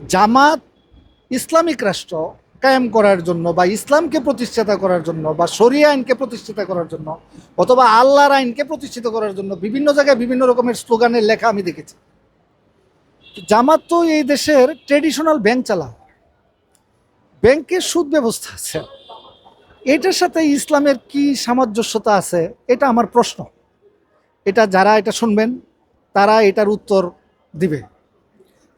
জামাত Islamic রাষ্ট্র কায়েম করার জন্য বা ইসলামকে প্রতিষ্ঠাতা করার জন্য বা শরিয়া আইনকে প্রতিষ্ঠিত করার জন্য অথবা আল্লাহর আইনকে প্রতিষ্ঠিত করার জন্য বিভিন্ন জায়গায় বিভিন্ন রকমের স্লোগানের লেখা আমি দেখেছি। জামাত তো এই দেশের ট্রেডিশনাল ব্যাংক চালা ব্যাংকের সুদ ব্যবস্থা আছে। এটার সাথে ইসলামের কি সামঞ্জস্যতা আছে, এটা আমার প্রশ্ন। এটা যারা এটা শুনবেন, তারা এটার উত্তর দিবে।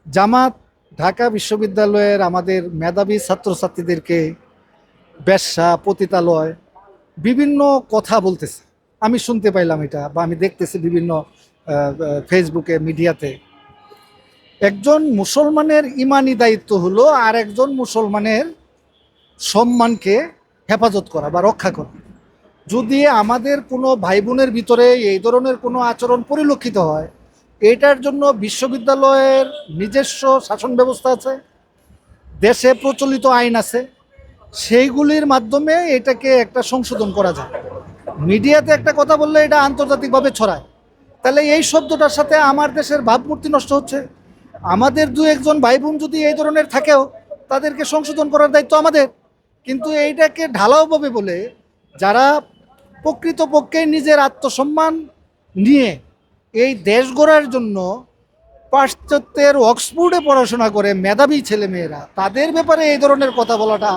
জামাত ঢাকা বিশ্ববিদ্যালয়ের আমাদের মেধাবী ছাত্রছাত্রীদেরকে ব্যবসা, পতিতালয়, বিভিন্ন কথা বলতেছে। আমি শুনতে পাইলাম এটা বা আমি দেখতেছি বিভিন্ন ফেসবুকে মিডিয়াতে। একজন মুসলমানের ইমানি দায়িত্ব হলো আর একজন মুসলমানের সম্মানকে হেফাজত করা বা রক্ষা করা। যদি আমাদের কোনো ভাই বোনের ভিতরে এই ধরনের কোনো আচরণ পরিলক্ষিত হয় এটার জন্য বিশ্ববিদ্যালয়ের নিজস্ব শাসন ব্যবস্থা আছে, দেশে প্রচলিত আইন আছে, সেইগুলির মাধ্যমে এটাকে একটা সংশোধন করা যায়। মিডিয়াতে একটা কথা বললে এটা আন্তর্জাতিকভাবে ছড়ায়। তাহলে এই শব্দটার সাথে আমার দেশের ভাবমূর্তি নষ্ট হচ্ছে। আমাদের দু একজন ভাই বোন যদি এই ধরনের থাকেও, তাদেরকে সংশোধন করার দায়িত্ব আমাদের। কিন্তু এইটাকে ঢালাওভাবে বলে, যারা প্রকৃতপক্ষে নিজের আত্মসম্মান নিয়ে এই দেশ গড়ার জন্য পাশ্চাত্যের অক্সফোর্ডে পড়াশোনা করে মেধাবী ছেলেমেয়েরা, তাদের ব্যাপারে এই ধরনের কথা বলাটা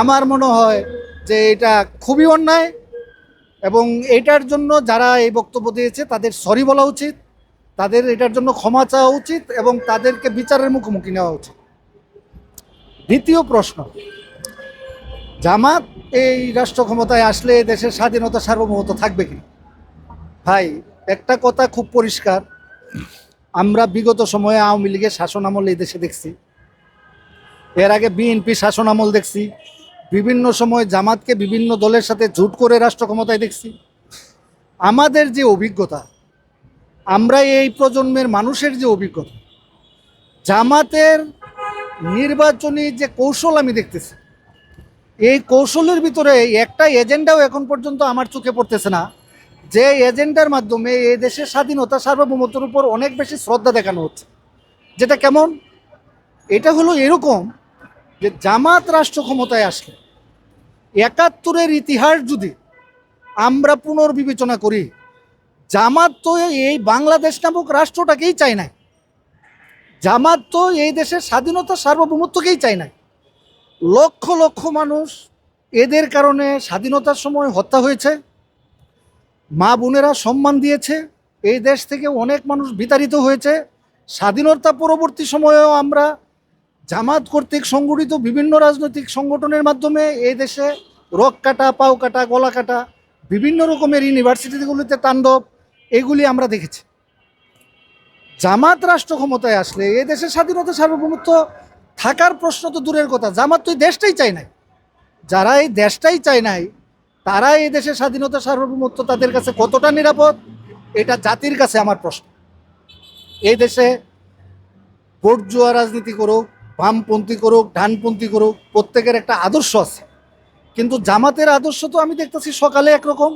আমার মনে হয় যে এটা খুবই অন্যায় এবং এটার জন্য যারা এই বক্তব্য দিয়েছে তাদের সরি বলা উচিত, তাদের এটার জন্য ক্ষমা চাওয়া উচিত এবং তাদেরকে বিচারের মুখোমুখি নেওয়া উচিত। দ্বিতীয় প্রশ্ন, জামাত এই রাষ্ট্র ক্ষমতায় আসলে দেশের স্বাধীনতা সার্বভৌমত্ব থাকবে কি? ভাই একটা কথা খুব পরিষ্কার। আমরা বিগত সময়ে আওয়ামী লীগের শাসন আমল এই দেশে দেখছি। এর আগে বিএনপি শাসন আমল দেখছি। বিভিন্ন সময় জামাতকে বিভিন্ন দলের সাথে জুট করে রাষ্ট্র ক্ষমতায় দেখছি। আমাদের যে অভিজ্ঞতা, আমরা এই প্রজন্মের মানুষের যে অভিজ্ঞতা, জামাতের নির্বাচনী যে কৌশল আমি দেখতেছি, এই কৌশলের ভিতরে একটা এজেন্ডাও এখন পর্যন্ত আমার চোখে পড়তেছে না। যে এজেন্ডার মাধ্যমে এই দেশের স্বাধীনতা সার্বভৌমত্বের উপর অনেক বেশি শ্রদ্ধা দেখানো হচ্ছে। যেটা কেমন? এটা হলো এরকম যে জামাত রাষ্ট্র ক্ষমতায় আসলে একাত্তরের ইতিহাস যদি আমরা পুনর্বিবেচনা করি, জামাত তো এই বাংলাদেশ নামক রাষ্ট্রটাকেই চায় নাই। জামাত তো এই দেশের স্বাধীনতা সার্বভৌমত্বকেই চায় নাই। লক্ষ লক্ষ মানুষ এদের কারণে স্বাধীনতার সময় হত্যা হয়েছে। মা বোনেরা সম্মান দিয়েছে। এই দেশ থেকে অনেক মানুষ বিতাড়িত হয়েছে। স্বাধীনতা পরবর্তী সময়েও আমরা জামাত কর্তৃক সংগঠিত বিভিন্ন রাজনৈতিক সংগঠনের মাধ্যমে এই দেশে রক কাটা, পাও কাটা, গলা কাটা, বিভিন্ন রকমের ইউনিভার্সিটিগুলিতে তাণ্ডব, এগুলি আমরা দেখেছি। জামাত রাষ্ট্র ক্ষমতায় আসলে এই দেশের স্বাধীনতা সার্বভৌমত্ব থাকার প্রশ্ন তো দূরের কথা। জামাত তো দেশটাই চায় নাই। যারা এই দেশটাই চায় নাই তারা এই দেশের স্বাধীনতা, সার্বভৌমত্ব তাদের কাছে কতটা নিরাপদ, এটা জাতির কাছে আমার প্রশ্ন। এই দেশে ভোট জুয়া রাজনীতি করুক, বামপন্থী করুক, ডানপন্থী করুক, প্রত্যেকের একটা আদর্শ আছে। কিন্তু জামাতের আদর্শ তো আমি দেখতেছি সকালে একরকম,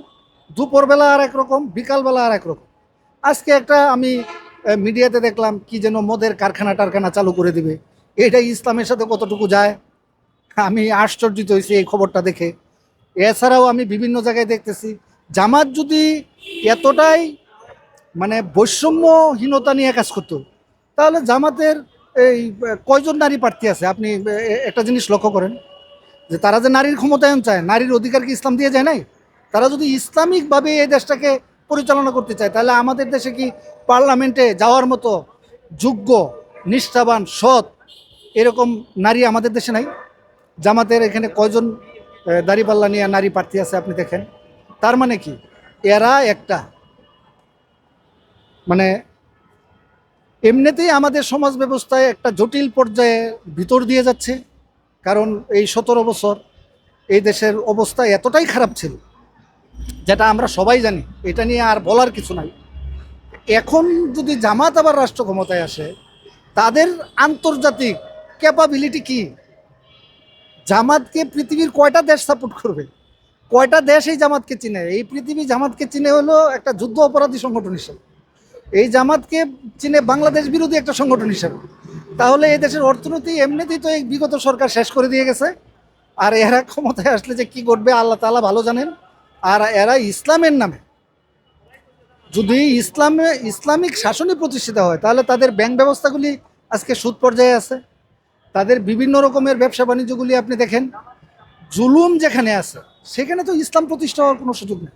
দুপুরবেলা আর একরকম, বিকালবেলা আর একরকম। আজকে একটা আমি মিডিয়াতে দেখলাম কি যেন মদের কারখানা, টারখানা চালু করে দিবে। এটা ইসলামের সাথে কতটুকু যায়? আমি আশ্চর্যিত হয়েছি এই খবরটা দেখে। এছাড়াও আমি বিভিন্ন জায়গায় দেখতেছি, জামাত যদি এতটাই মানে বৈষম্যহীনতা নিয়ে কাজ করতো, তাহলে জামাতের এই কয়জন নারী প্রার্থী আছে? আপনি একটা জিনিস লক্ষ্য করেন, যে তারা যে নারীর ক্ষমতায়ন চায়, নারীর অধিকার কি ইসলাম দিয়ে যায় নাই? তারা যদি ইসলামিকভাবে এই দেশটাকে পরিচালনা করতে চায়, তাহলে আমাদের দেশে কি পার্লামেন্টে যাওয়ার মতো যোগ্য, নিষ্ঠাবান, সৎ এরকম নারী আমাদের দেশে নাই? জামাতের এখানে কয়জন দাড়িপাল্লা নিয়ে নারী প্রার্থী আছে, আপনি দেখেন। তার মানে কি? এরা একটা। মানে এমনিতেই আমাদের সমাজ ব্যবস্থায় একটা জটিল পর্যায়ে ভিতর দিয়ে যাচ্ছে, কারণ এই সতেরো বছর এই দেশের অবস্থা এতটাই খারাপ ছিল, যেটা আমরা সবাই জানি। এটা নিয়ে আর বলার কিছু নাই। এখন যদি জামাত আবার রাষ্ট্র ক্ষমতায় আসে, তাদের আন্তর্জাতিক ক্যাপাবিলিটি কি? জামাতকে পৃথিবীর কয়টা দেশ সাপোর্ট করবে? কয়টা দেশ এই জামাতকে চিনে? এই পৃথিবী জামাতকে চিনে হলো একটা যুদ্ধ অপরাধী সংগঠন হিসেবে। এই জামাতকে চিনে বাংলাদেশ বিরোধী একটা সংগঠন হিসেবে। তাহলে এই দেশের অর্থনীতি এমনিতেই তো এই বিগত সরকার শেষ করে দিয়ে গেছে। আর এরা ক্ষমতায় আসলে যে কি করবে আল্লাহ তাআলা ভালো জানেন। আর এরা ইসলামের নামে। যদি ইসলামে, ইসলামিক শাসনই প্রতিষ্ঠিত হয়, তাহলে তাদের ব্যাংক ব্যবস্থাগুলি আজকে সুদ পর্যায়ে আছে। তাদের বিভিন্ন রকমের ব্যবসা বাণিজ্যগুলি আপনি দেখেন, জুলুম যেখানে আছে, সেখানে তো ইসলাম প্রতিষ্ঠা হওয়ার কোনো সুযোগ নেই।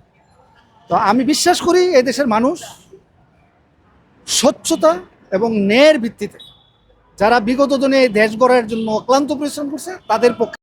তো আমি বিশ্বাস করি এই দেশের মানুষ স্বচ্ছতা এবং ন্যায়ের ভিত্তিতে যারা বিগত দিনে দেশ গড়ার জন্য অক্লান্ত পরিশ্রম করছে, তাদের পক্ষে